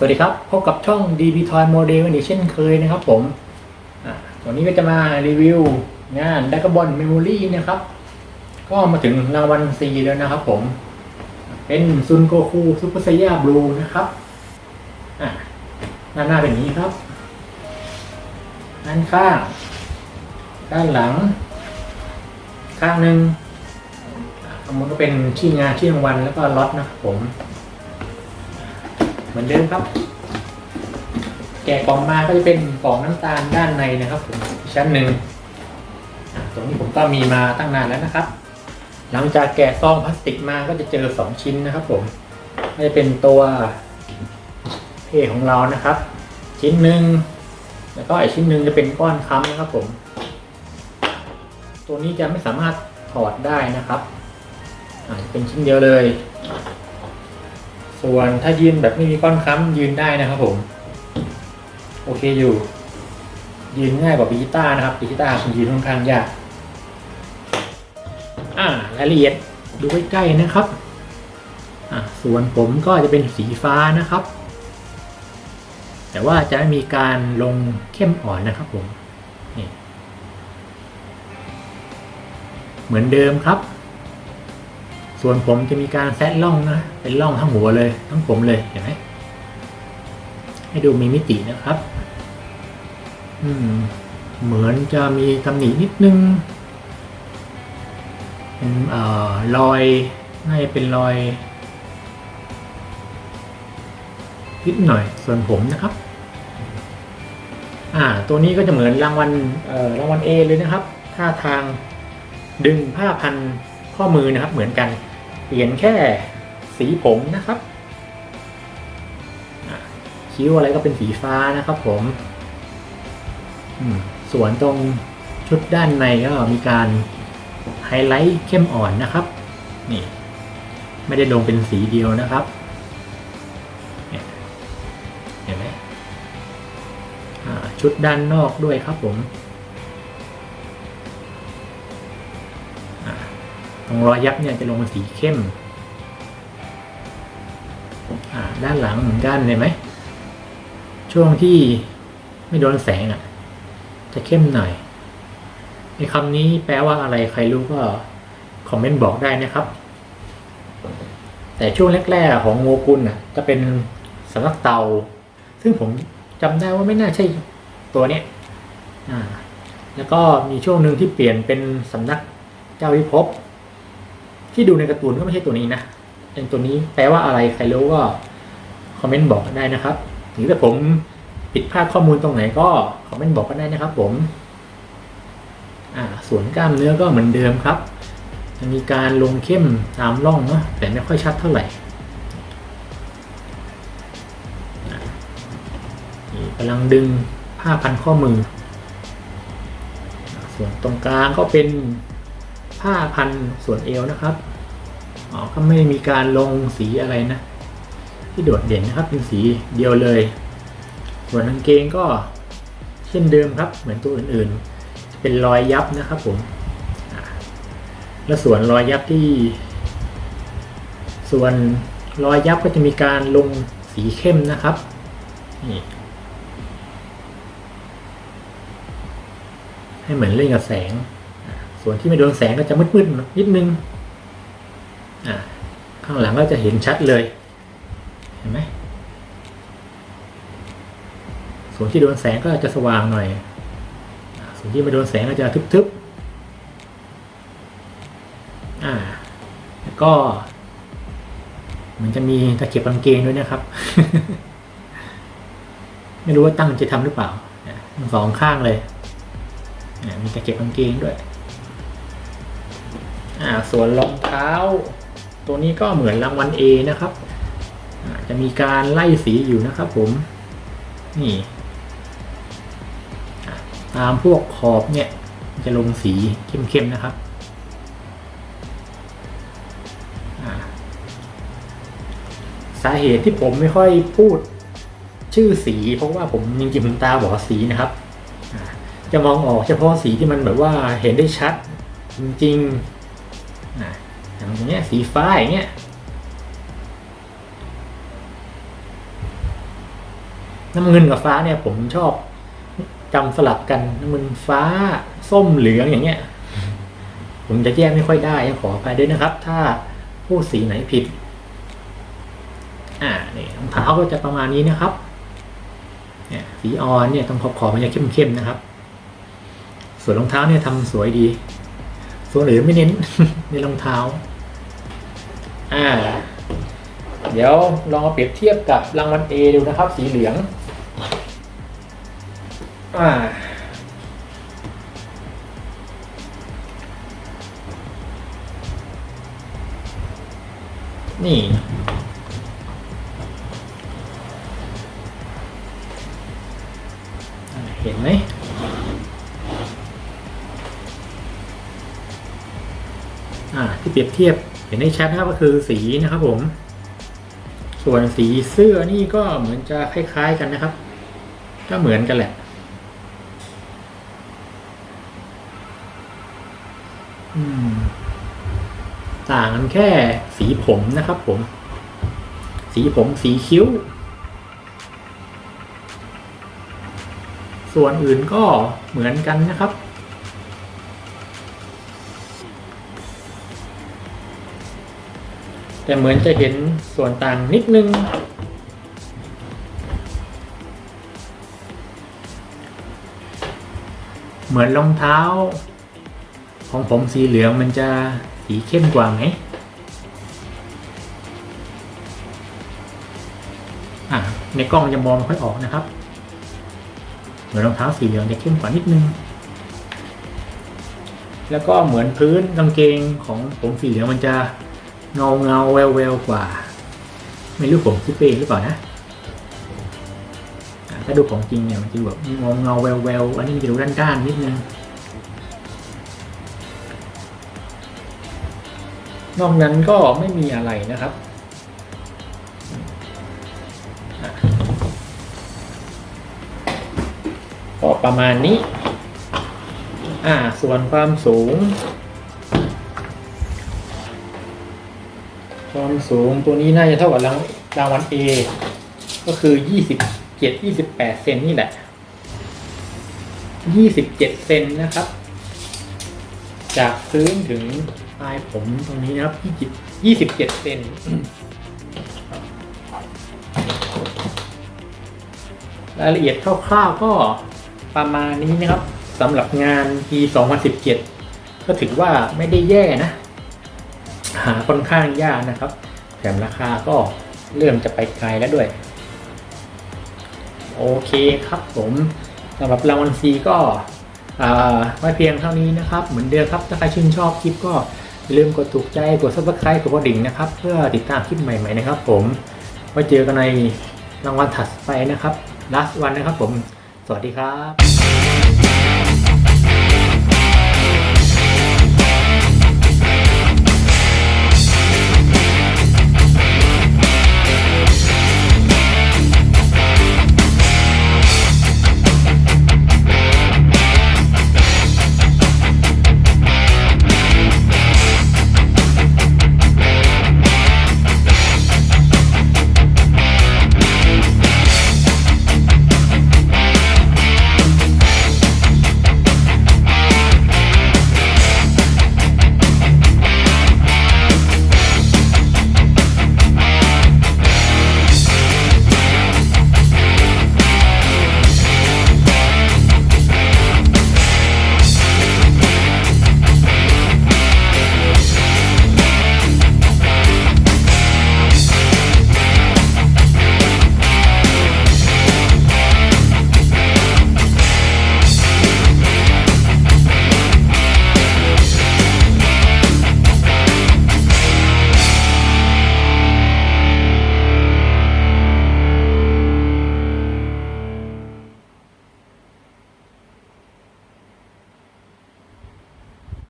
สวัสดีครับ พบกับช่อง DB Toy Model อีกเช่นเคยนะครับผมอะวันนี้ก็จะมารีวิวงาน d ด a g o n Memory นะครับ ก็มาถึงรางวัล C แล้วนะครับผม เป็นซุนโกคูซูเปอร์ไซย่าบลูนะครับหน้าหน้าเป็นนี้ครับ ด้านข้าง ด้านหลัง ข้างหนึ่งอะข้างบนก็เป็นชื่องานชื่อรางวัลแล้วก็ล็อตนะครับผม มือนเดิมครับ แกะกล่องมาก็จะเป็นกล่องน้ำตาลด้านในนะครับผมชั้นหนึ่งตรงนี้ผมก็มีมาตั้งนานแล้วนะครับ หลังจากแกะซองพลาสติกมาก็จะเจอสองชิ้นนะครับผมก็จะเป็นตัวเพของเรานะครับ ชิ้นหนึ่งแล้วก็อีกชิ้นหนึ่งจะเป็นก้อนค้ำนะครับผม ตัวนี้จะไม่สามารถถอดได้นะครับอาจจะเป็นชิ้นเดียวเลย ส่วนถ้ายืนแบบไม่มีก้อนค้ำยืนได้นะครับผม โอเคอยู่ ยืนง่ายกว่าปีกีตานะครับปีกีตาคุณยืนค่อนข้างยากอ่ารายละเอียดดูใกล้ๆนะครับอ่าส่วนผมก็จะเป็นสีฟ้านะครับ แต่ว่าจะไม่มีการลงเข้มอ่อนนะครับผมนี่เหมือนเดิมครับ ส่วนผมจะมีการแซดล่องนะเป็นล่องทั้งหัวเลย ทั้งผมเลยเห็นไหมให้ดูมีมิตินะครับ อืม เหมือนจะมีตำหนินิดนึงเป็นเอ่อรอยน่าจะเป็นรอยนิดหน่อยส่วนผมนะครับ อ่า ตัวนี้ก็จะเหมือนรางวัลเอ่อรางวัล A เลยนะครับท่าทางดึงผ้าพันข้อมือนะครับเหมือนกัน เปลี่ยนแค่สีผมนะครับอะคิ้วอะไรก็เป็นสีฟ้านะครับผมส่วนตรงชุดด้านในก็มีการไฮไลท์เข้มอ่อนนะครับ นี่ ไม่ได้ลงเป็นสีเดียวนะครับเห็นไหมชุดด้านนอกด้วยครับผม ตรงรอยยับเนี่ยจะลงเป็นสีเข้มด้านหลังเหมือนกันเห็นไหมช่วงที่ไม่โดนแสงอะ จะเข้มหน่อยในคำนี้แปลว่าอะไรใครรู้ก็คอมเมนต์บอกได้นะครับ แต่ช่วงแรกๆของโงกุลอะ จะเป็นสำนักเตา ซึ่งผมจำได้ว่าไม่น่าใช่ตัวเนี้ยแล้วก็มีช่วงหนึ่งที่เปลี่ยนเป็นสำนักเจ้าพิภพ ที่ดูในการ์ตูนก็ไม่ใช่ตัวนี้นะเป็นตัวนี้แปลว่าอะไรใครรู้ก็คอมเมนต์บอกได้นะครับหรือถ้าผมผิดพลาดข้อมูลตรงไหนก็คอมเมนต์บอกกันได้นะครับ ผมอ่าส่วนกล้ามเนื้อก็เหมือนเดิมครับจะมีการลงเข้มตามร่องเนาะแต่ไม่ค่อยชัดเท่าไหร่กำลังดึงผ้าพันข้อมือ ส่วนตรงกลางก็เป็น ผ้าพันส่วนเอวนะครับอ๋อก็ไม่มีการลงสีอะไรนะ ที่โดดเด่นนะครับเป็นสีเดียวเลย ส่วนกางเกงก็เช่นเดิมครับ เหมือนตัวอื่นๆ เป็นรอยยับนะครับผมและส่วนรอยยับที่ ส่วนรอยยับก็จะมีการลงสีเข้มนะครับนี่ให้เหมือนเล่นกับแสง ส่วนที่ไม่โดนแสงก็จะมืดๆนิดนึงข้างหลังก็จะเห็นชัดเลยเห็นไหมส่วนที่โดนแสงก็จะสว่างหน่อย ส่วนที่ไม่โดนแสงก็จะทึบๆอ่าแล้วก็ มันจะมีตะเข็บกางเกงด้วยนะครับ ไม่รู้ว่าตั้งใจทำหรือเปล่าสองข้างเลยมีตะเข็บกางเกงด้วย อ่าส่วนรองเท้า ตัวนี้ก็เหมือนรางวัล A นะครับจะมีการไล่สีอยู่นะครับผม นี่ ตามพวกขอบเนี่ยจะลงสีเข้มๆนะครับสาเหตุที่ผมไม่ค่อยพูดชื่อสี เพราะว่าผมจริงๆผมตาบอดสีนะครับ จะมองออกเฉพาะสีที่มันแบบว่าเห็นได้ชัด จริงๆ นะอย่างเงี้ยสีฟ้าอย่างเงี้ยน้ำเงินกับฟ้าเนี่ย ผมชอบจำสลับกันน้ำเงินฟ้าส้มเหลืองอย่างเงี้ย ผมจะแยกไม่ค่อยได้ขออภัยด้วยนะครับ ถ้าพูดสีไหนผิด อ่าเนี่ยรองเท้าก็จะประมาณนี้นะครับเนี่ยสีออนเนี่ยตรงขอบขอบมันจะเข้มๆนะครับ ส่วนรองเท้าเนี่ยทำสวยดี ส่วนอื่นไม่เน้นในรองเท้า อ่า เดี๋ยวลองมาเปรียบเทียบกับรางวัล A ดูนะครับ สีเหลือง อ่านี่ ที่เปรียบเทียบเห็นได้ชัดนะครับก็คือสีนะครับผม ส่วนสีเสื้อนี่ก็เหมือนจะคล้ายๆกันนะครับ ก็เหมือนกันแหละต่างกันแค่สีผมนะครับผม สีผมสีคิ้ว ส่วนอื่นก็เหมือนกันนะครับ แต่เหมือนจะเห็นส่วนต่างนิดนึง เหมือนรองเท้า ของผมสีเหลืองมันจะสีเข้มกว่าไหมอะในกล้องจะมองไม่ค่อยออกนะครับ เหมือนรองเท้าสีเหลืองจะเข้มกว่านิดนึง แล้วก็เหมือนพื้นกางเกงของผมสีเหลืองมันจะ เงาเงาแววแววกว่า ไม่รู้ผมคิดไปเองหรือเปล่านะถ้าดูของจริงเนี่ยมันจะแบบเงาเงาแววแววอันนี้มันจะดูด้านด้านๆนิดนึงนอกนั้นก็ไม่มีอะไรนะครับก็ประมาณนี้ อ่า ส่วนความสูง ความสูงตัวนี้น่าจะเท่ากับรางรางวัล A ก็คือยี่สิบเจ็ดยี่สิบแปดเซนนี่แหละยี่สิบเจ็ดเซนนะครับ จากพื้นถึงปลายผมตรงนี้นะครับยี่สิบยี่สิบเจ็ดเซนรายละเอียดคร่าวๆก็ประมาณนี้นะครับสำหรับงาน P 2017 ก็ถือว่าไม่ได้แย่นะ หาค่อนข้างยากนะครับ แถมราคาก็เริ่มจะไปไกลแล้วด้วย โอเคครับผมสำหรับรางวัลซีก็ไว้เพียงเท่านี้นะครับ เหมือนเดิมครับ ถ้าใครชื่นชอบคลิปก็อย่าลืมกดถูกใจกด subscribe กดกระดิ่งนะครับ เพื่อติดตามคลิปใหม่ๆนะครับ ผมไว้เจอกันในรางวัลถัดไปนะครับ last one นะครับผม สวัสดีครับ